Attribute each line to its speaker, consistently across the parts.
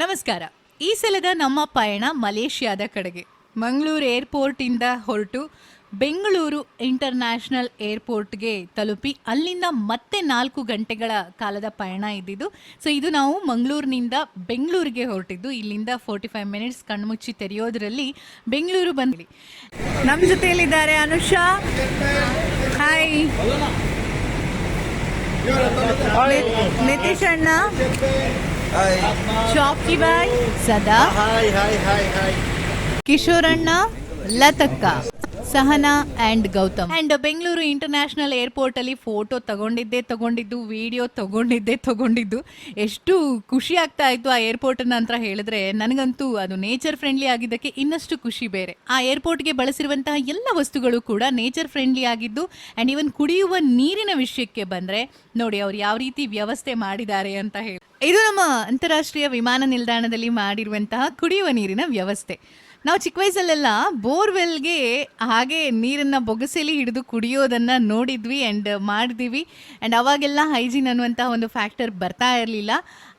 Speaker 1: ನಮಸ್ಕಾರ. ಈ ಸಲದ ನಮ್ಮ ಪಯಣ ಮಲೇಷ್ಯಾದ ಕಡೆಗೆ. ಮಂಗಳೂರು ಏರ್ಪೋರ್ಟಿಂದ ಹೊರಟು ಬೆಂಗಳೂರು ಇಂಟರ್ನ್ಯಾಷನಲ್ ಏರ್ಪೋರ್ಟ್ಗೆ ತಲುಪಿ ಅಲ್ಲಿಂದ ಮತ್ತೆ ನಾಲ್ಕು ಗಂಟೆಗಳ ಕಾಲದ ಪಯಣ ಇದ್ದಿದ್ದು ಸೊ ಇದು ನಾವು ಮಂಗಳೂರಿನಿಂದ ಬೆಂಗಳೂರಿಗೆ ಹೊರಟಿದ್ದು ಇಲ್ಲಿಂದ ಫೋರ್ಟಿ ಫೈವ್ ಮಿನಿಟ್ಸ್ ಕಣ್ಮುಚ್ಚಿ ತೆರೆಯೋದ್ರಲ್ಲಿ ಬೆಂಗಳೂರು ಬಂದ್ವಿ. ನಮ್ಮ ಜೊತೆಯಲ್ಲಿದ್ದಾರೆ ಅನುಷಾ. ಹಾಯ್ ನಿತೀಶ್ ಅಣ್ಣ. ಶಾಪ್ಕಿ ಬಾಯ್ ಸದಾ
Speaker 2: ಹಾಯ್ ಹಾಯ್ ಹಾಯ್ ಹಾಯ್
Speaker 1: ಕಿಶೋರಣ್ಣ ಲತಕ್ಕ Sahana and Gautam and Bengaluru international airport ಅಲ್ಲಿ ಫೋಟೋ ತಗೊಂಡಿದ್ದೆ ತಗೊಂಡಿದ್ದು ವಿಡಿಯೋ ತಗೊಂಡಿದ್ದೆ ತಗೊಂಡಿದ್ದು. ಎಷ್ಟು ಖುಷಿ ಆಗ್ತಾ ಇತ್ತು ಆ ಏರ್ಪೋರ್ಟ್ ಅಂತ ಹೇಳಿದ್ರೆ ನನಗಂತೂ ಅದು ನೇಚರ್ ಫ್ರೆಂಡ್ಲಿ ಆಗಿದ್ದಕ್ಕೆ ಇನ್ನಷ್ಟು ಖುಷಿ ಬೇರೆ. ಆ ಏರ್ಪೋರ್ಟ್ಗೆ ಬಳಸಿರುವಂತಹ ಎಲ್ಲ ವಸ್ತುಗಳು ಕೂಡ ನೇಚರ್ ಫ್ರೆಂಡ್ಲಿ ಆಗಿದ್ದು ಅಂಡ್ ಇವನ್ ಕುಡಿಯುವ ನೀರಿನ ವಿಷಯಕ್ಕೆ ಬಂದ್ರೆ ನೋಡಿ ಅವ್ರು ಯಾವ ರೀತಿ ವ್ಯವಸ್ಥೆ ಮಾಡಿದ್ದಾರೆ ಅಂತ ಹೇಳಿ. ಇದು ನಮ್ಮ ಅಂತಾರಾಷ್ಟ್ರೀಯ ವಿಮಾನ ನಿಲ್ದಾಣದಲ್ಲಿ ಮಾಡಿರುವಂತಹ ಕುಡಿಯುವ ನೀರಿನ ವ್ಯವಸ್ಥೆ. ನಾವು ಚಿಕ್ಕ ವಯಸ್ಸಲ್ಲೆಲ್ಲ ಬೋರ್ವೆಲ್ಗೆ ಹಾಗೆ ನೀರನ್ನು ಬೊಗಸೆಲಿ ಹಿಡಿದು ಕುಡಿಯೋದನ್ನು ನೋಡಿದ್ವಿ ಆ್ಯಂಡ್ ಮಾಡಿದ್ವಿ ಆ್ಯಂಡ್ ಅವಾಗೆಲ್ಲ ಹೈಜೀನ್ ಅನ್ನುವಂಥ ಒಂದು ಫ್ಯಾಕ್ಟರ್ ಬರ್ತಾ ಇರಲಿಲ್ಲ.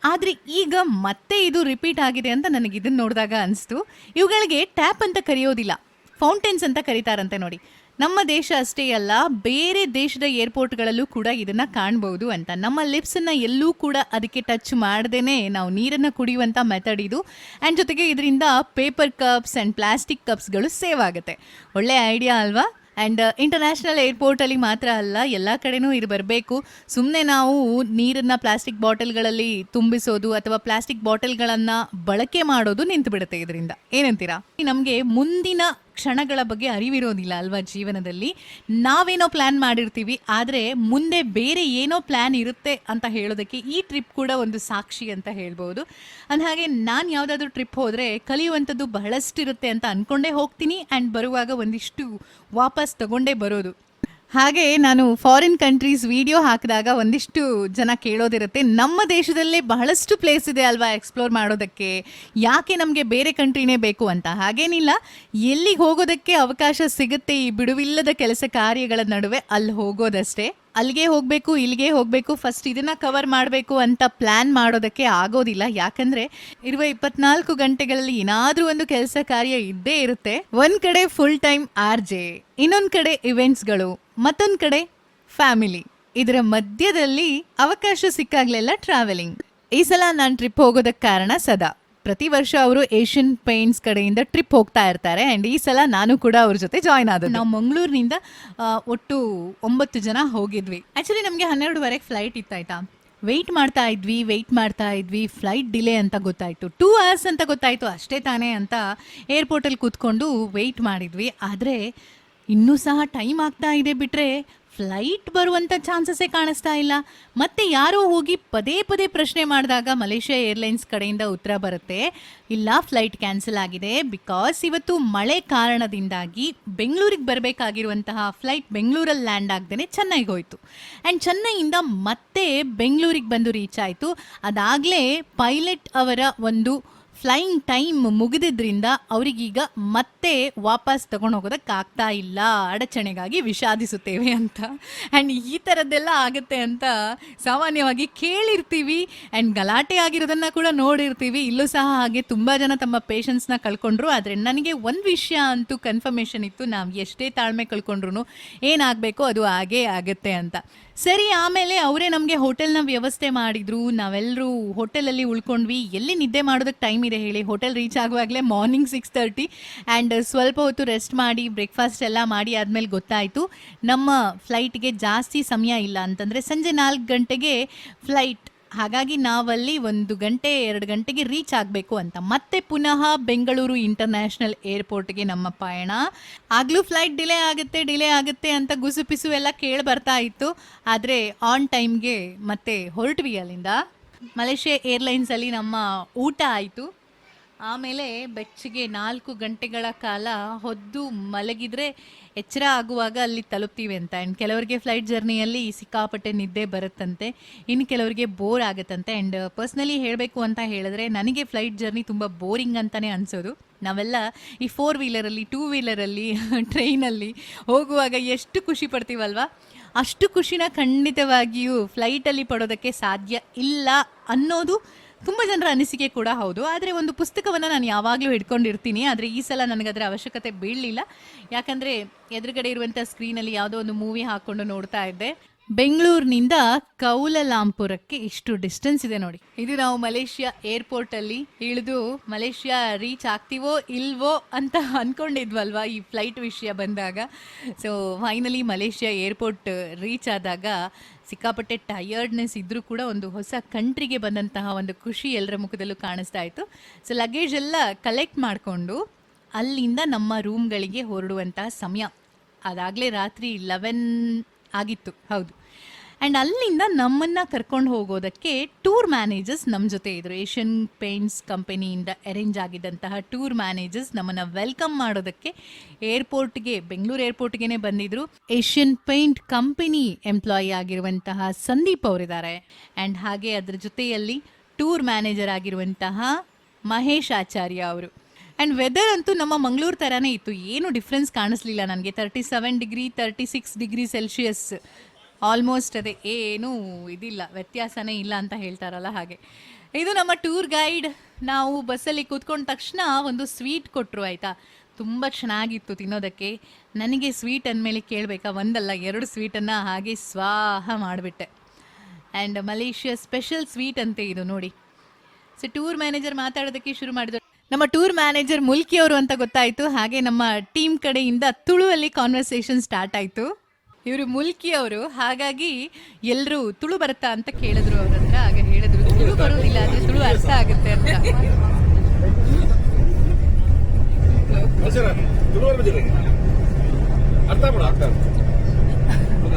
Speaker 1: ಆದರೆ ಈಗ ಮತ್ತೆ ಇದು ರಿಪೀಟ್ ಆಗಿದೆ ಅಂತ ನನಗೆ ಇದನ್ನು ನೋಡಿದಾಗ ಅನಿಸ್ತು. ಇವುಗಳಿಗೆ ಟ್ಯಾಪ್ ಅಂತ ಕರೆಯೋದಿಲ್ಲ. ಫೌಂಟೇನ್ಸ್ ಅಂತ ಕರೀತಾರಂತೆ ನೋಡಿ. ನಮ್ಮ ದೇಶ ಅಷ್ಟೇ ಅಲ್ಲ, ಬೇರೆ ದೇಶದ ಏರ್ಪೋರ್ಟ್ಗಳಲ್ಲೂ ಕೂಡ ಇದನ್ನ ಕಾಣಬಹುದು ಅಂತ. ನಮ್ಮ ಲಿಪ್ಸನ್ನ ಎಲ್ಲೂ ಕೂಡ ಅದಕ್ಕೆ ಟಚ್ ಮಾಡ್ದೇನೆ ನಾವು ನೀರನ್ನು ಕುಡಿಯುವಂಥ ಮೆಥಡ್ ಇದು. ಆ್ಯಂಡ್ ಜೊತೆಗೆ ಇದರಿಂದ ಪೇಪರ್ ಕಪ್ಸ್ ಆ್ಯಂಡ್ ಪ್ಲಾಸ್ಟಿಕ್ ಕಪ್ಸ್ಗಳು ಸೇವ್ ಆಗುತ್ತೆ. ಒಳ್ಳೆ ಐಡಿಯಾ ಅಲ್ವಾ? ಆ್ಯಂಡ್ ಇಂಟರ್ನ್ಯಾಷನಲ್ ಏರ್ಪೋರ್ಟಲ್ಲಿ ಮಾತ್ರ ಅಲ್ಲ, ಎಲ್ಲ ಕಡೆನೂ ಇದು ಬರಬೇಕು. ಸುಮ್ಮನೆ ನಾವು ನೀರನ್ನು ಪ್ಲಾಸ್ಟಿಕ್ ಬಾಟಲ್ಗಳಲ್ಲಿ ತುಂಬಿಸೋದು ಅಥವಾ ಪ್ಲಾಸ್ಟಿಕ್ ಬಾಟಲ್ಗಳನ್ನು ಬಳಕೆ ಮಾಡೋದು ನಿಂತು ಬಿಡುತ್ತೆ ಇದರಿಂದ. ಏನಂತೀರಾ? ನಮಗೆ ಮುಂದಿನ ಕ್ಷಣಗಳ ಬಗ್ಗೆ ಅರಿವಿರೋದಿಲ್ಲ ಅಲ್ವಾ ಜೀವನದಲ್ಲಿ? ನಾವೇನೋ ಪ್ಲ್ಯಾನ್ ಮಾಡಿರ್ತೀವಿ, ಆದರೆ ಮುಂದೆ ಬೇರೆ ಏನೋ ಪ್ಲ್ಯಾನ್ ಇರುತ್ತೆ ಅಂತ ಹೇಳೋದಕ್ಕೆ ಈ ಟ್ರಿಪ್ ಕೂಡ ಒಂದು ಸಾಕ್ಷಿ ಅಂತ ಹೇಳ್ಬೋದು. ಅಂದಹಾಗೆ ನಾನು ಯಾವುದಾದ್ರೂ ಟ್ರಿಪ್ ಹೋದರೆ ಕಲಿಯುವಂಥದ್ದು ಬಹಳಷ್ಟಿರುತ್ತೆ ಅಂತ ಅಂದ್ಕೊಂಡೇ ಹೋಗ್ತೀನಿ ಆ್ಯಂಡ್ ಬರುವಾಗ ಒಂದಿಷ್ಟು ವಾಪಸ್ ತಗೊಂಡೇ ಬರೋದು. ಹಾಗೆ ನಾನು ಫಾರಿನ್ ಕಂಟ್ರೀಸ್ ವಿಡಿಯೋ ಹಾಕಿದಾಗ ಒಂದಿಷ್ಟು ಜನ ಕೇಳೋದಿರುತ್ತೆ, ನಮ್ಮ ದೇಶದಲ್ಲೇ ಬಹಳಷ್ಟು ಪ್ಲೇಸ್ ಇದೆ ಅಲ್ವಾ ಎಕ್ಸ್ಪ್ಲೋರ್ ಮಾಡೋದಕ್ಕೆ? ಯಾಕೆ ನಮಗೆ ಬೇರೆ ಕಂಟ್ರಿನೇ ಬೇಕು ಅಂತ? ಹಾಗೇನಿಲ್ಲ ಎಲ್ಲಿ ಹೋಗೋದಕ್ಕೆ ಅವಕಾಶ ಸಿಗುತ್ತೆ ಈ ಬಿಡುವಿಲ್ಲದ ಕೆಲಸ ಕಾರ್ಯಗಳ ನಡುವೆ, ಅಲ್ಲಿ ಹೋಗೋದಷ್ಟೇ. ಅಲ್ಲಿಗೆ ಹೋಗಬೇಕು, ಇಲ್ಲಿಗೆ ಹೋಗಬೇಕು ಫಸ್ಟ್ ಇದನ್ನು ಕವರ್ ಮಾಡಬೇಕು ಅಂತ ಪ್ಲ್ಯಾನ್ ಮಾಡೋದಕ್ಕೆ ಆಗೋದಿಲ್ಲ. ಯಾಕಂದರೆ ಇರುವ ಇಪ್ಪತ್ನಾಲ್ಕು ಗಂಟೆಗಳಲ್ಲಿ ಏನಾದರೂ ಒಂದು ಕೆಲಸ ಕಾರ್ಯ ಇದ್ದೇ ಇರುತ್ತೆ. ಒಂದು ಕಡೆ ಫುಲ್ ಟೈಮ್ ಆರ್ ಜೆ, ಇನ್ನೊಂದು ಕಡೆ ಇವೆಂಟ್ಸ್ಗಳು ಮತ್ತೊಂದು ಕಡೆ ಫ್ಯಾಮಿಲಿ ಇದರ ಮಧ್ಯದಲ್ಲಿ ಅವಕಾಶ ಸಿಕ್ಕಾಗಲೆಲ್ಲ ಟ್ರಾವೆಲಿಂಗ್ ಈ ಸಲ ನಾನು ಟ್ರಿಪ್ ಹೋಗೋದಕ್ಕೆ ಕಾರಣ ಸದಾ. ಪ್ರತಿ ವರ್ಷ ಅವರು ಏಷ್ಯನ್ ಪೇಂಟ್ಸ್ ಕಡೆಯಿಂದ ಟ್ರಿಪ್ ಹೋಗ್ತಾ ಇರ್ತಾರೆ. ಆ್ಯಂಡ್ ಈ ಸಲ ನಾನು ಕೂಡ ಅವ್ರ ಜೊತೆ ಜಾಯ್ನ್ ಆದ ನಾವು ಮಂಗಳೂರಿನಿಂದ ಒಟ್ಟು ಒಂಬತ್ತು ಜನ ಹೋಗಿದ್ವಿ. ಆ್ಯಕ್ಚುಲಿ ನಮಗೆ ಹನ್ನೆರಡುವರೆಗೆ ಫ್ಲೈಟ್ ಇತ್ತಾಯ್ತಾ? ವೆಯ್ಟ್ ಮಾಡ್ತಾ ಇದ್ವಿ ವೆಯ್ಟ್ ಮಾಡ್ತಾ ಇದ್ವಿ. ಫ್ಲೈಟ್ ಡಿಲೇ ಅಂತ ಗೊತ್ತಾಯಿತು. ಟೂ ಅವರ್ಸ್ ಅಂತ ಗೊತ್ತಾಯಿತು. ಅಷ್ಟೇ ತಾನೇ ಅಂತ ಏರ್ಪೋರ್ಟಲ್ಲಿ ಕೂತ್ಕೊಂಡು ವೆಯ್ಟ್ ಮಾಡಿದ್ವಿ. ಆದರೆ ಇನ್ನೂ ಸಹ ಟೈಮ್ ಆಗ್ತಾ ಇದೆ ಬಿಟ್ಟರೆ ಫ್ಲೈಟ್ ಬರುವಂಥ ಚಾನ್ಸಸ್ಸೇ ಕಾಣಿಸ್ತಾ ಇಲ್ಲ. ಮತ್ತೆ ಯಾರೋ ಹೋಗಿ ಪದೇ ಪದೇ ಪ್ರಶ್ನೆ ಮಾಡಿದಾಗ ಮಲೇಷ್ಯಾ ಏರ್ಲೈನ್ಸ್ ಕಡೆಯಿಂದ ಉತ್ತರ ಬರುತ್ತೆ. ಇಲ್ಲ, ಫ್ಲೈಟ್ ಕ್ಯಾನ್ಸಲ್ ಆಗಿದೆ. ಬಿಕಾಸ್ ಇವತ್ತು ಮಳೆ ಕಾರಣದಿಂದಾಗಿ ಬೆಂಗಳೂರಿಗೆ ಬರಬೇಕಾಗಿರುವಂತಹ ಫ್ಲೈಟ್ ಬೆಂಗಳೂರಲ್ಲಿ ಲ್ಯಾಂಡ್ ಆಗದೇ ಚೆನ್ನೈಗೆ ಹೋಯಿತು. ಆ್ಯಂಡ್ ಚೆನ್ನೈಯಿಂದ ಮತ್ತೆ ಬೆಂಗಳೂರಿಗೆ ಬಂದು ರೀಚ್ ಆಯಿತು. ಅದಾಗಲೇ ಪೈಲಟ್ ಅವರ ಒಂದು ಫ್ಲೈಯಿಂಗ್ ಟೈಮ್ ಮುಗಿದಿದ್ರಿಂದ ಅವರಿಗೀಗ ಮತ್ತೆ ವಾಪಸ್ ತಗೊಂಡು ಹೋಗೋದಕ್ಕೆ ಆಗ್ತಾ ಇಲ್ಲ. ಅಡಚಣೆಗಾಗಿ ವಿಷಾದಿಸುತ್ತೇವೆ ಅಂತ. ಆ್ಯಂಡ್ ಈ ಥರದ್ದೆಲ್ಲ ಆಗುತ್ತೆ ಅಂತ ಸಾಮಾನ್ಯವಾಗಿ ಕೇಳಿರ್ತೀವಿ. ಆ್ಯಂಡ್ ಗಲಾಟೆ ಆಗಿರೋದನ್ನು ಕೂಡ ನೋಡಿರ್ತೀವಿ. ಇಲ್ಲೂ ಸಹ ಹಾಗೆ ತುಂಬ ಜನ ತಮ್ಮ ಪೇಷನ್ಸ್ನ ಕಳ್ಕೊಂಡ್ರು. ಆದರೆ ನನಗೆ ಒಂದು ವಿಷಯ ಅಂತೂ ಕನ್ಫರ್ಮೇಷನ್ ಇತ್ತು. ನಾವು ಎಷ್ಟೇ ತಾಳ್ಮೆ ಕಳ್ಕೊಂಡ್ರು ಏನಾಗಬೇಕು ಅದು ಹಾಗೇ ಆಗುತ್ತೆ ಅಂತ. ಸರಿ, ಆಮೇಲೆ ಅವರೇ ನಮಗೆ ಹೋಟೆಲ್ನ ವ್ಯವಸ್ಥೆ ಮಾಡಿದ್ರು. ನಾವೆಲ್ಲರೂ ಹೋಟೆಲಲ್ಲಿ ಉಳ್ಕೊಂಡ್ವಿ. ಎಲ್ಲಿ ನಿದ್ದೆ ಮಾಡೋದಕ್ಕೆ ಟೈಮ್ ಇದೆ ಹೇಳಿ. ಹೋಟೆಲ್ ರೀಚ್ ಆಗುವಾಗಲೇ ಮಾರ್ನಿಂಗ್ ಸಿಕ್ಸ್ ತರ್ಟಿ ಆ್ಯಂಡ್ ಸ್ವಲ್ಪ ಹೊತ್ತು ರೆಸ್ಟ್ ಮಾಡಿ, ಬ್ರೇಕ್ಫಾಸ್ಟ್ ಎಲ್ಲ ಮಾಡಿ ಆದಮೇಲೆ ಗೊತ್ತಾಯಿತು. ನಮ್ಮ ಫ್ಲೈಟ್ಗೆ ಜಾಸ್ತಿ ಸಮಯ ಇಲ್ಲ ಅಂತಂದರೆ ಸಂಜೆ ನಾಲ್ಕು ಗಂಟೆಗೆ ಫ್ಲೈಟ್ ಹಾಗಾಗಿ ನಾವಲ್ಲಿ ಒಂದು ಗಂಟೆ, ಎರಡು ಗಂಟೆಗೆ ರೀಚ್ ಆಗಬೇಕು ಅಂತ. ಮತ್ತೆ ಪುನಃ ಬೆಂಗಳೂರು ಇಂಟರ್ನ್ಯಾಷನಲ್ ಏರ್ಪೋರ್ಟ್ಗೆ ನಮ್ಮ ಪಯಣ. ಆಗಲೂ ಫ್ಲೈಟ್ ಡಿಲೇ ಆಗುತ್ತೆ ಡಿಲೇ ಆಗುತ್ತೆ ಅಂತ ಗುಸುಪಿಸು ಎಲ್ಲ ಕೇಳಿ ಬರ್ತಾ ಇತ್ತು. ಆದರೆ ಆನ್ ಟೈಮ್ಗೆ ಮತ್ತೆ ಹೊರಟ್ವಿ ಅಲ್ಲಿಂದ. ಮಲೇಷ್ಯಾ ಏರ್ಲೈನ್ಸಲ್ಲಿ ನಮ್ಮ ಊಟ ಆಯಿತು. ಆಮೇಲೆ ಬೆಚ್ಚಗೆ ನಾಲ್ಕು ಗಂಟೆಗಳ ಕಾಲ ಹೊದ್ದು ಮಲಗಿದ್ರೆ ಎಚ್ಚರ ಆಗುವಾಗ ಅಲ್ಲಿ ತಲುಪ್ತೀವಿ ಅಂತ. ಆ್ಯಂಡ್ ಕೆಲವರಿಗೆ ಫ್ಲೈಟ್ ಜರ್ನಿಯಲ್ಲಿ ಸಿಕ್ಕಾಪಟ್ಟೆ ನಿದ್ದೆ ಬರುತ್ತಂತೆ. ಇನ್ನು ಕೆಲವರಿಗೆ ಬೋರ್ ಆಗುತ್ತಂತೆ. ಆ್ಯಂಡ್ ಪರ್ಸ್ನಲಿ ಹೇಳಬೇಕು ಅಂತ ಹೇಳಿದ್ರೆ ನನಗೆ ಫ್ಲೈಟ್ ಜರ್ನಿ ತುಂಬ ಬೋರಿಂಗ್ ಅಂತಲೇ ಅನಿಸೋದು. ನಾವೆಲ್ಲ ಈ ಫೋರ್ ವೀಲರಲ್ಲಿ ಟೂ ವೀಲರಲ್ಲಿ ಟ್ರೈನಲ್ಲಿ ಹೋಗುವಾಗ ಎಷ್ಟು ಖುಷಿ ಪಡ್ತೀವಲ್ವ? ಅಷ್ಟು ಖುಷಿನ ಖಂಡಿತವಾಗಿಯೂ ಫ್ಲೈಟಲ್ಲಿ ಪಡೋದಕ್ಕೆ ಸಾಧ್ಯ ಇಲ್ಲ ಅನ್ನೋದು ತುಂಬ ಜನರ ಅನಿಸಿಕೆ ಕೂಡ ಹೌದು. ಆದರೆ ಒಂದು ಪುಸ್ತಕವನ್ನು ನಾನು ಯಾವಾಗಲೂ ಹಿಡ್ಕೊಂಡಿರ್ತೀನಿ. ಆದರೆ ಈ ಸಲ ನನಗದರ ಅವಶ್ಯಕತೆ ಬೀಳಲಿಲ್ಲ. ಯಾಕಂದರೆ ಎದುರುಗಡೆ ಇರುವಂಥ ಸ್ಕ್ರೀನಲ್ಲಿ ಯಾವುದೋ ಒಂದು ಮೂವಿ ಹಾಕ್ಕೊಂಡು ನೋಡ್ತಾ ಇದ್ದೆ. ಬೆಂಗಳೂರಿನಿಂದ ಕೌಲಲಾಂಪುರಕ್ಕೆ ಇಷ್ಟು ಡಿಸ್ಟೆನ್ಸ್ ಇದೆ ನೋಡಿ. ಇದು ನಾವು ಮಲೇಷ್ಯಾ ಏರ್ಪೋರ್ಟಲ್ಲಿ ಇಳಿದು ಮಲೇಷ್ಯಾ ರೀಚ್ ಆಗ್ತೀವೋ ಇಲ್ವೋ ಅಂತ ಅಂದ್ಕೊಂಡಿದ್ವಲ್ವಾ ಈ ಫ್ಲೈಟ್ ವಿಷಯ ಬಂದಾಗ. So finally Malaysia airport reach ಆದಾಗ ಸಿಕ್ಕಾಪಟ್ಟೆ ಟಯರ್ಡ್ನೆಸ್ ಇದ್ದರೂ ಕೂಡ ಒಂದು ಹೊಸ ಕಂಟ್ರಿಗೆ ಬಂದಂತಹ ಒಂದು ಖುಷಿ ಎಲ್ಲರ ಮುಖದಲ್ಲೂ ಕಾಣಿಸ್ತಾ ಇತ್ತು. ಸೊ ಲಗೇಜ್ ಎಲ್ಲ ಕಲೆಕ್ಟ್ ಮಾಡಿಕೊಂಡು ಅಲ್ಲಿಂದ ನಮ್ಮ ರೂಮ್ಗಳಿಗೆ ಹೊರಡುವಂತಹ ಸಮಯ. ಅದಾಗಲೇ ರಾತ್ರಿ ಲೆವೆನ್ ಆಗಿತ್ತು. ಹೌದು. ಆ್ಯಂಡ್ ಅಲ್ಲಿಂದ ನಮ್ಮನ್ನು ಕರ್ಕೊಂಡು ಹೋಗೋದಕ್ಕೆ ಟೂರ್ ಮ್ಯಾನೇಜರ್ಸ್ ನಮ್ಮ ಜೊತೆ ಇದ್ದರು ಏಷ್ಯನ್ ಪೇಂಟ್ಸ್ ಕಂಪನಿಯಿಂದ ಅರೇಂಜ್ ಆಗಿದ್ದಂತಹ ಟೂರ್ ಮ್ಯಾನೇಜರ್ಸ್ ನಮ್ಮನ್ನು ವೆಲ್ಕಮ್ ಮಾಡೋದಕ್ಕೆ ಏರ್ಪೋರ್ಟ್ಗೆ ಬೆಂಗಳೂರು ಏರ್ಪೋರ್ಟ್ಗೆ ಬಂದಿದ್ದರು ಏಷ್ಯನ್ ಪೇಂಟ್ ಕಂಪನಿ ಎಂಪ್ಲಾಯಿ ಆಗಿರುವಂತಹ ಸಂದೀಪ್ ಅವರಿದ್ದಾರೆ. ಆ್ಯಂಡ್ ಹಾಗೆ ಅದರ ಜೊತೆಯಲ್ಲಿ ಟೂರ್ ಮ್ಯಾನೇಜರ್ ಆಗಿರುವಂತಹ ಮಹೇಶ್ ಆಚಾರ್ಯ ಅವರು. ಆ್ಯಂಡ್ ವೆದರ್ ಅಂತೂ ನಮ್ಮ ಮಂಗಳೂರು ಥರನೇ ಇತ್ತು. ಏನು ಡಿಫ್ರೆನ್ಸ್ ಕಾಣಿಸ್ಲಿಲ್ಲ ನನಗೆ. Thirty seven degree thirty six degree Celsius almost ಅದೇ. ಏನೂ ಇದಿಲ್ಲ. ವ್ಯತ್ಯಾಸನೇ ಇಲ್ಲ ಅಂತ ಹೇಳ್ತಾರಲ್ಲ ಹಾಗೆ. ಇದು ನಮ್ಮ ಟೂರ್ ಗೈಡ್ ನಾವು ಬಸ್ಸಲ್ಲಿ ಕೂತ್ಕೊಂಡ ತಕ್ಷಣ ಒಂದು ಸ್ವೀಟ್ ಕೊಟ್ಟರು ಆಯಿತಾ? ತುಂಬ ಚೆನ್ನಾಗಿತ್ತು ತಿನ್ನೋದಕ್ಕೆ. ನನಗೆ ಸ್ವೀಟ್ ಅಂದಮೇಲೆ ಕೇಳಬೇಕಾ? ಒಂದಲ್ಲ, ಎರಡು ಸ್ವೀಟನ್ನು ಹಾಗೆ ಸ್ವಾಹ ಮಾಡಿಬಿಟ್ಟೆ. ಆ್ಯಂಡ್ ಮಲೇಷಿಯಾ ಸ್ಪೆಷಲ್ ಸ್ವೀಟ್ ಅಂತೆ ಇದು ನೋಡಿ. ಸೊ ಟೂರ್ ಮ್ಯಾನೇಜರ್ ಮಾತಾಡೋದಕ್ಕೆ ಶುರು ಮಾಡಿದ್ರು. ನಮ್ಮ ಟೂರ್ ಮ್ಯಾನೇಜರ್ ಮುಲ್ಕಿ ಅವರು ಅಂತ ಗೊತ್ತಾಯಿತು. ಹಾಗೆ ನಮ್ಮ ಟೀಮ್ ಕಡೆಯಿಂದ ತುಳುವಲ್ಲಿ ಕಾನ್ವರ್ಸೇಷನ್ ಸ್ಟಾರ್ಟ್ ಆಯಿತು. ಇವರು ಮುಲ್ಕಿ ಅವರು ಹಾಗಾಗಿ ಎಲ್ಲರೂ ತುಳು ಬರುತ್ತಾ ಅಂತ ಕೇಳಿದ್ರು ಅವ್ರ ಹತ್ರ. ಆಗ ಹೇಳಿದ್ರು ತುಳು ಬರೋದಿಲ್ಲ ಆದರೆ ತುಳು ಅರ್ಥ ಆಗುತ್ತೆ ಅಂತ.
Speaker 3: ಅರ್ಥ ಅರ್ಥ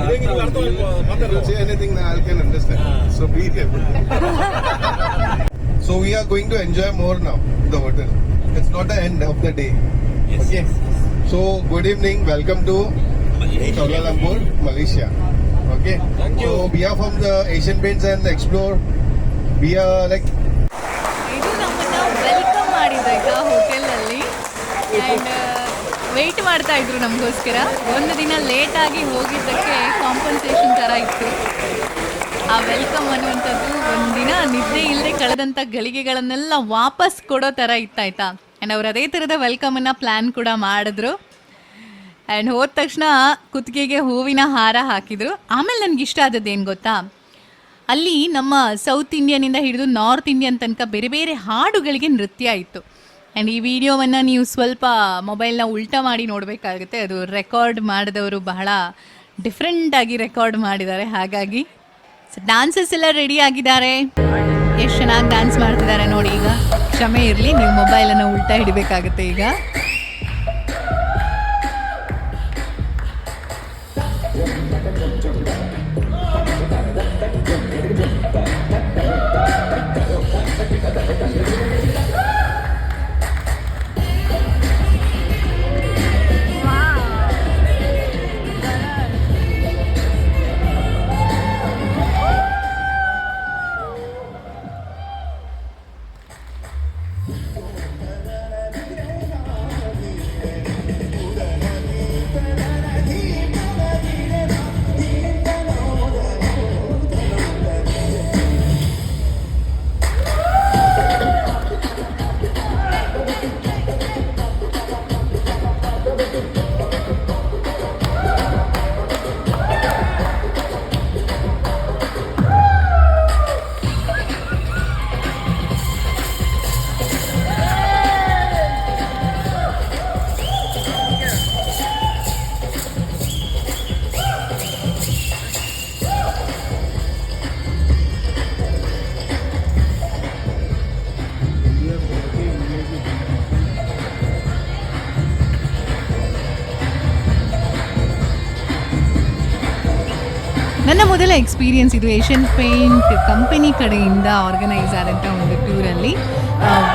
Speaker 3: ಹೇಗೆ ನೀವು ಅರ್ಥ
Speaker 2: You
Speaker 3: ಮಾತಾಡೋ
Speaker 2: say anything that I can understand. So be careful. so we are going to enjoy more now the hotel. It's not the end of the day. Yes. Okay. So good evening. Welcome to Kuala Lumpur, Malaysia. Okay.
Speaker 3: Thank you.
Speaker 2: So we are from the Asian Paints and Explore. We are like
Speaker 1: ಇದು ನಮ್ಮನ್ನ welcome ಮಾಡಿದ್ದಾಯ್ತಾ hotel. And wait ಮಾಡ್ತಾ ಇದ್ರು ನಮಗೋಸ್ಕರ ಒಂದು ದಿನ late ಆಗಿ ಹೋಗಿದ್ದಕ್ಕೆ compensation ಥರ ಇತ್ತು ಆ ವೆಲ್ಕಮ್ ಅನ್ನುವಂಥದ್ದು ಒಂದಿನ ನಿದ್ದೆ ಇಲ್ಲದೆ ಕಳೆದಂಥ ಗಳಿಗೆಗಳನ್ನೆಲ್ಲ ವಾಪಸ್ ಕೊಡೋ ಥರ ಇತ್ತಾಯ್ತಾ? ಆ್ಯಂಡ್ ಅವ್ರು ಅದೇ ಥರದ ವೆಲ್ಕಮನ್ನು ಪ್ಲ್ಯಾನ್ ಕೂಡ ಮಾಡಿದ್ರು. ಆ್ಯಂಡ್ ಹೋದ ತಕ್ಷಣ ಕುತ್ತಿಗೆಗೆ ಹೂವಿನ ಹಾರ ಹಾಕಿದ್ರು. ಆಮೇಲೆ ನನಗೆ ಇಷ್ಟ ಆದದ್ದು ಏನು ಗೊತ್ತಾ? ಅಲ್ಲಿ ನಮ್ಮ ಸೌತ್ ಇಂಡಿಯನಿಂದ ಹಿಡಿದು ನಾರ್ತ್ ಇಂಡಿಯನ್ ತನಕ ಬೇರೆ ಬೇರೆ ಹಾಡುಗಳಿಗೆ ನೃತ್ಯ ಇತ್ತು. ಆ್ಯಂಡ್ ಈ ವಿಡಿಯೋವನ್ನು ನೀವು ಸ್ವಲ್ಪ ಮೊಬೈಲ್ನ ಉಲ್ಟಾ ಮಾಡಿ ನೋಡಬೇಕಾಗುತ್ತೆ. ಅದು ರೆಕಾರ್ಡ್ ಮಾಡಿದವರು ಬಹಳ ಡಿಫ್ರೆಂಟಾಗಿ ರೆಕಾರ್ಡ್ ಮಾಡಿದ್ದಾರೆ. ಹಾಗಾಗಿ ಡಾನ್ಸಸ್ ಎಲ್ಲ ರೆಡಿ ಆಗಿದ್ದಾರೆ. ಎಷ್ಟು ಚೆನ್ನಾಗಿ ಡ್ಯಾನ್ಸ್ ಮಾಡ್ತಿದ್ದಾರೆ ನೋಡಿ ಈಗ. ಕ್ಷಮೆ ಇರಲಿ, ನೀವು ಮೊಬೈಲನ್ನು ಉಲ್ಟಾ ಹಿಡಿಬೇಕಾಗುತ್ತೆ ಈಗ. ಮೊದಲ ಎಕ್ಸ್ಪೀರಿಯನ್ಸ್ ಇದು. ಏಷ್ಯನ್ ಪೇಂಟ್ ಕಂಪನಿ ಕಡೆಯಿಂದ ಆರ್ಗನೈಸ್ ಆದಂಥ ಒಂದು ಟೂರಲ್ಲಿ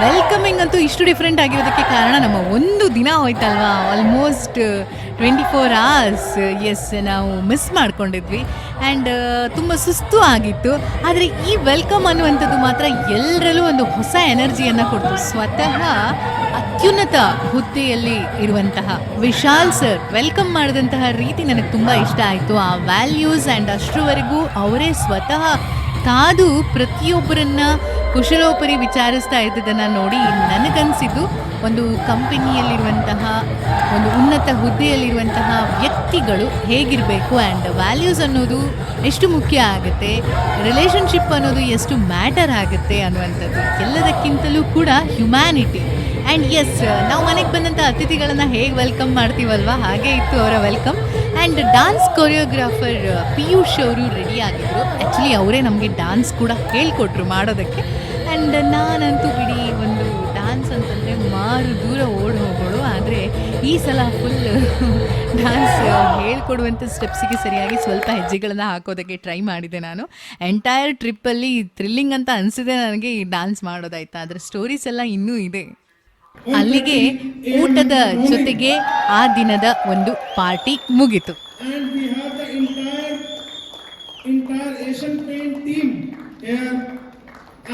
Speaker 1: ವೆಲ್ಕಮಿಂಗ್ ಅಂತೂ ಇಷ್ಟು ಡಿಫ್ರೆಂಟ್ ಆಗಿರೋದಕ್ಕೆ ಕಾರಣ ನಮ್ಮ ಒಂದು ದಿನ ಹೋಯ್ತಲ್ವಾ? Almost twenty four hours yes ನಾವು ಮಿಸ್ ಮಾಡ್ಕೊಂಡಿದ್ವಿ. ಆ್ಯಂಡ್ ತುಂಬ ಸುಸ್ತು ಆಗಿತ್ತು. ಆದರೆ ಈ ವೆಲ್ಕಮ್ ಅನ್ನುವಂಥದ್ದು ಮಾತ್ರ ಎಲ್ಲರಲ್ಲೂ ಒಂದು ಹೊಸ ಎನರ್ಜಿಯನ್ನು ಕೊಡ್ತು. ಸ್ವತಃ ಅತ್ಯುನ್ನತ ಹುದ್ದೆಯಲ್ಲಿ ಇರುವಂತಹ ವಿಶಾಲ್ ಸರ್ ವೆಲ್ಕಮ್ ಮಾಡಿದಂತಹ ರೀತಿ ನನಗೆ ತುಂಬ ಇಷ್ಟ ಆಯಿತು. ಆ ವ್ಯಾಲ್ಯೂಸ್ ಆ್ಯಂಡ್ ಅಷ್ಟರವರೆಗೂ ಅವರೇ ಸ್ವತಃ ಕಾದು ಪ್ರತಿಯೊಬ್ಬರನ್ನ ಕುಶಲೋಪರಿ ವಿಚಾರಿಸ್ತಾ ಇದ್ದದನ್ನು ನೋಡಿ ನನಗನ್ಸಿದ್ದು ಒಂದು ಕಂಪನಿಯಲ್ಲಿರುವಂತಹ, ಒಂದು ಉನ್ನತ ಹುದ್ದೆಯಲ್ಲಿರುವಂತಹ ವ್ಯಕ್ತಿಗಳು ಹೇಗಿರಬೇಕು ಆ್ಯಂಡ್ ವ್ಯಾಲ್ಯೂಸ್ ಅನ್ನೋದು ಎಷ್ಟು ಮುಖ್ಯ ಆಗುತ್ತೆ ರಿಲೇಷನ್ಶಿಪ್ ಅನ್ನೋದು ಎಷ್ಟು ಮ್ಯಾಟರ್ ಆಗುತ್ತೆ ಅನ್ನುವಂಥದ್ದು ಎಲ್ಲದಕ್ಕಿಂತಲೂ ಕೂಡ ಹ್ಯುಮ್ಯಾನಿಟಿ ಆ್ಯಂಡ್ ಎಸ್ ನಾವು ಮನೆಗೆ ಬಂದಂಥ ಅತಿಥಿಗಳನ್ನು ಹೇಗೆ ವೆಲ್ಕಮ್ ಮಾಡ್ತೀವಲ್ವ? ಹಾಗೆ ಇತ್ತು ಅವರ welcome and dance choreographer Piyush ಅವರು ರೆಡಿ ಆಗಿದ್ದರು ಆ್ಯಕ್ಚುಲಿ ಅವರೇ ನಮಗೆ ಡಾನ್ಸ್ ಕೂಡ ಹೇಳ್ಕೊಟ್ರು ಮಾಡೋದಕ್ಕೆ. ಆ್ಯಂಡ್ ನಾನಂತೂ ಬಿಡಿ, ಒಂದು ಡಾನ್ಸ್ ಅಂತಂದರೆ ಮಾರು ದೂರ ಓಡಿ ಹೋಗೋಳು. ಆದರೆ ಈ ಸಲ ಫುಲ್ ಡಾನ್ಸ್ ಹೇಳ್ಕೊಡುವಂಥ ಸ್ಟೆಪ್ಸಿಗೆ ಸರಿಯಾಗಿ ಸ್ವಲ್ಪ ಹೆಜ್ಜೆಗಳನ್ನು ಹಾಕೋದಕ್ಕೆ ಟ್ರೈ ಮಾಡಿದೆ ನಾನು. ಎಂಟೈರ್ ಟ್ರಿಪ್ಪಲ್ಲಿ ಥ್ರಿಲ್ಲಿಂಗ್ ಅಂತ ಅನಿಸಿದೆ ನನಗೆ ಈ ಡಾನ್ಸ್ ಮಾಡೋದಾಯ್ತಾ. ಅದರ ಸ್ಟೋರೀಸ್ ಎಲ್ಲ ಇನ್ನೂ ಇದೆ. ಅಲ್ಲಿಗೆ ಊಟದ ಜೊತೆಗೆ ಆ ದಿನದ ಒಂದು ಪಾರ್ಟಿ ಮುಗಿತು
Speaker 4: and we have the entire entire Asian Paint team here,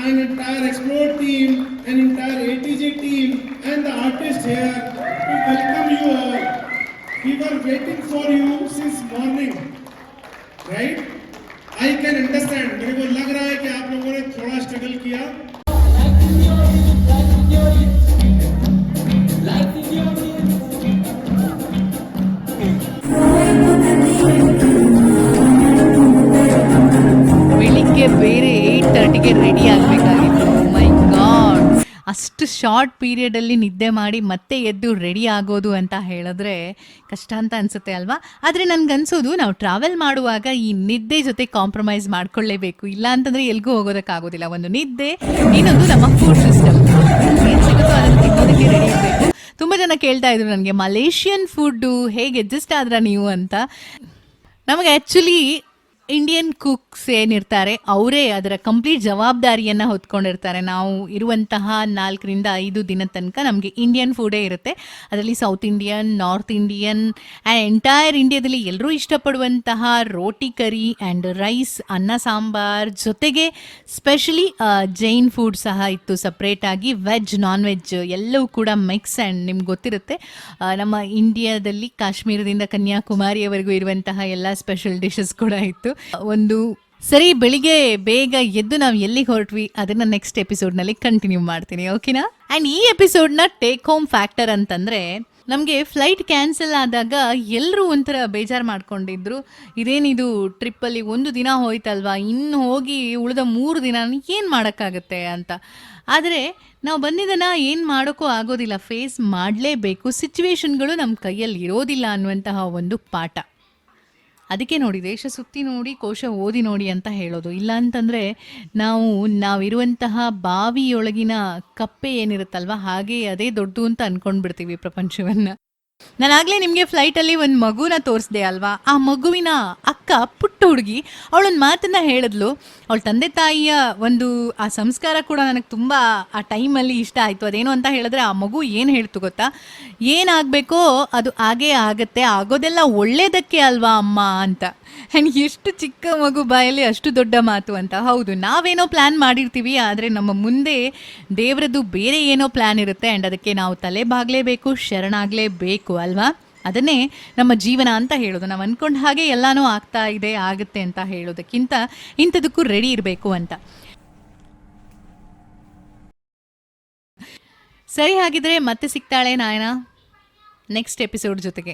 Speaker 4: an entire Explore team, an entire ATG team, and the artists here to welcome you all. We were waiting for you since morning, right? I can understand. मेरे को लग रहा है कि आप लोगों ने थोड़ा स्ट्रगल किया
Speaker 1: ಬೆಳಿಗ್ಗೆ ಬೇರೆ ಏಯ್ಟ್ ತರ್ಟಿಗೆ ರೆಡಿ ಆಗಬೇಕಾಗಿತ್ತು. ಮೈ ಗಾಡ್ ಅಷ್ಟು ಶಾರ್ಟ್ ಪೀರಿಯಡಲ್ಲಿ ನಿದ್ದೆ ಮಾಡಿ ಮತ್ತೆ ಎದ್ದು ರೆಡಿ ಆಗೋದು ಅಂತ ಹೇಳಿದ್ರೆ ಕಷ್ಟ ಅಂತ ಅನ್ಸುತ್ತೆ ಅಲ್ವಾ? ಆದರೆ ನನಗನ್ಸೋದು ನಾವು ಟ್ರಾವೆಲ್ ಮಾಡುವಾಗ ಈ ನಿದ್ದೆ ಜೊತೆ ಕಾಂಪ್ರಮೈಸ್ ಮಾಡ್ಕೊಳ್ಳೇಬೇಕು. ಇಲ್ಲ ಅಂತಂದ್ರೆ ಎಲ್ಗೂ ಹೋಗೋದಕ್ಕಾಗೋದಿಲ್ಲ. ಒಂದು ನಿದ್ದೆ, ಇನ್ನೊಂದು ನಮ್ಮ ಫುಡ್ ಸಿಸ್ಟಮ್ ತುಂಬ ಜನ ಕೇಳ್ತಾ ಇದ್ರು ನನಗೆ, ಮಲೇಷಿಯನ್ ಫುಡ್ಡು ಹೇಗೆ ಅಡ್ಜಸ್ಟ್ ಆದ್ರ ನೀವು? ಅಂತ. ನಮಗೆ ಆ್ಯಕ್ಚುಲಿ ಇಂಡಿಯನ್ ಕುಕ್ಸ್ ಏನಿರ್ತಾರೆ, ಅವರೇ ಅದರ ಕಂಪ್ಲೀಟ್ ಜವಾಬ್ದಾರಿಯನ್ನು ಹೊತ್ಕೊಂಡಿರ್ತಾರೆ. ನಾವು ಇರುವಂತಹ ನಾಲ್ಕರಿಂದ ಐದು ದಿನ ತನಕ ನಮಗೆ ಇಂಡಿಯನ್ ಫುಡೇ ಇರುತ್ತೆ. ಅದರಲ್ಲಿ south Indian north Indian and entire ಇಂಡಿಯಾದಲ್ಲಿ ಎಲ್ಲರೂ ಇಷ್ಟಪಡುವಂತಹ ರೋಟಿ ಕರಿ ಆ್ಯಂಡ್ ರೈಸ್ ಅನ್ನ, ಸಾಂಬಾರ್ ಜೊತೆಗೆ ಸ್ಪೆಷಲಿ ಜೈನ್ ಫುಡ್ ಸಹ ಇತ್ತು ಸಪ್ರೇಟಾಗಿ ವೆಜ್ ನಾನ್ ವೆಜ್ ಎಲ್ಲವೂ ಕೂಡ ಮಿಕ್ಸ್ ಆ್ಯಂಡ್ ನಿಮ್ಗೆ ಗೊತ್ತಿರುತ್ತೆ. ನಮ್ಮ ಇಂಡಿಯಾದಲ್ಲಿ ಕಾಶ್ಮೀರದಿಂದ ಕನ್ಯಾಕುಮಾರಿಯವರೆಗೂ ಇರುವಂತಹ ಎಲ್ಲ ಸ್ಪೆಷಲ್ ಡಿಶಸ್ ಕೂಡ ಇತ್ತು. ಒಂದು ಸರಿ ಬೆಳಿಗ್ಗೆ ಬೇಗ ಎದ್ದು ನಾವು ಎಲ್ಲಿಗೆ ಹೊರಟ್ವಿ, ಅದನ್ನ ನೆಕ್ಸ್ಟ್ ಎಪಿಸೋಡ್ನಲ್ಲಿ ಕಂಟಿನ್ಯೂ ಮಾಡ್ತೀನಿ ಓಕೆನಾ ಆ್ಯಂಡ್ ಈ ಎಪಿಸೋಡ್ನ ಟೇಕ್ ಹೋಮ್ ಫ್ಯಾಕ್ಟರ್ ಅಂತಂದರೆ, ನಮಗೆ ಫ್ಲೈಟ್ ಕ್ಯಾನ್ಸಲ್ ಆದಾಗ ಎಲ್ಲರೂ ಒಂಥರ ಬೇಜಾರು ಮಾಡ್ಕೊಂಡಿದ್ರು. ಇದೇನಿದು ಟ್ರಿಪ್ಪಲ್ಲಿ ಒಂದು ದಿನ ಹೋಯ್ತಲ್ವಾ, ಇನ್ನು ಹೋಗಿ ಉಳಿದ ಮೂರು ದಿನ ಏನು ಮಾಡೋಕ್ಕಾಗತ್ತೆ ಅಂತ. ಆದರೆ ನಾವು ಬಂದಿದ್ದನ್ನು ಏನು ಮಾಡೋಕ್ಕೂ ಆಗೋದಿಲ್ಲ ಫೇಸ್ ಮಾಡಲೇಬೇಕು ಸಿಚುವೇಶನ್ಗಳು ನಮ್ಮ ಕೈಯಲ್ಲಿ ಇರೋದಿಲ್ಲ ಅನ್ನುವಂತಹ ಒಂದು ಪಾಠ. ಅದಕ್ಕೆ ನೋಡಿ, ದೇಶ ಸುತ್ತಿ ನೋಡಿ, ಕೋಶ ಓದಿ ನೋಡಿ ಅಂತ ಹೇಳೋದು. ಇಲ್ಲ ಅಂತಂದ್ರೆ ನಾವು, ನಾವಿರುವಂತಹ ಬಾವಿಯೊಳಗಿನ ಕಪ್ಪೆ ಏನಿರುತ್ತಲ್ವ, ಹಾಗೆ ಅದೇ ದೊಡ್ಡದು ಅಂತ ಅಂದ್ಕೊಂಡ್ಬಿಡ್ತೀವಿ ಪ್ರಪಂಚವನ್ನು. ನಾನಾಗಲೇ ನಿಮಗೆ ಫ್ಲೈಟಲ್ಲಿ ಒಂದು ಮಗುನ ತೋರಿಸ್ದೆ ಅಲ್ವಾ? ಆ ಮಗುವಿನ ಅಕ್ಕ ಪುಟ್ಟ ಹುಡುಗಿ, ಅವಳೊಂದು ಮಾತನ್ನು ಹೇಳಿದ್ಲು, ಅವಳ ತಂದೆ ತಾಯಿಯ ಒಂದು ಆ ಸಂಸ್ಕಾರ ಕೂಡ ನನಗೆ ತುಂಬ ಆ ಟೈಮಲ್ಲಿ ಇಷ್ಟ ಆಯಿತು. ಅದೇನು ಅಂತ ಹೇಳಿದ್ರೆ ಆ ಮಗು ಏನು ಹೇಳ್ತು ಗೊತ್ತಾ? ಏನಾಗಬೇಕೋ ಅದು ಹಾಗೇ ಆಗುತ್ತೆ, ಆಗೋದೆಲ್ಲ ಒಳ್ಳೇದಕ್ಕೆ ಅಲ್ವಾ ಅಮ್ಮ ಅಂತ. ಆ್ಯಂಡ್ ಎಷ್ಟು ಚಿಕ್ಕ ಮಗು ಬಾಯಲ್ಲಿ ಅಷ್ಟು ದೊಡ್ಡ ಮಾತು ಅಂತ. ಹೌದು, ನಾವೇನೋ ಪ್ಲ್ಯಾನ್ ಮಾಡಿರ್ತೀವಿ, ಆದರೆ ನಮ್ಮ ಮುಂದೆ ದೇವರದ್ದು ಬೇರೆ ಏನೋ ಪ್ಲ್ಯಾನ್ ಇರುತ್ತೆ ಆ್ಯಂಡ್ ಅದಕ್ಕೆ ನಾವು ತಲೆ ಬಾಗಲೇಬೇಕು, ಶರಣಾಗಲೇಬೇಕು, ಅಲ್ವಾ? ಅದನ್ನೇ ನಮ್ಮ ಜೀವನ ಅಂತ ಹೇಳೋದು. ನಾವು ಅಂದ್ಕೊಂಡ ಹಾಗೆ ಎಲ್ಲನೂ ಆಗ್ತಾ ಇದೆ, ಆಗುತ್ತೆ ಅಂತ ಹೇಳೋದಕ್ಕಿಂತ ಇಂಥದಕ್ಕೂ ರೆಡಿ ಇರಬೇಕು ಅಂತ. ಸರಿ ಹಾಗಿದ್ರೆ ಮತ್ತೆ ಸಿಗ್ತಾಳೆ ನಾಯನ? ನೆಕ್ಸ್ಟ್ ಎಪಿಸೋಡ್ ಜೊತೆಗೆ.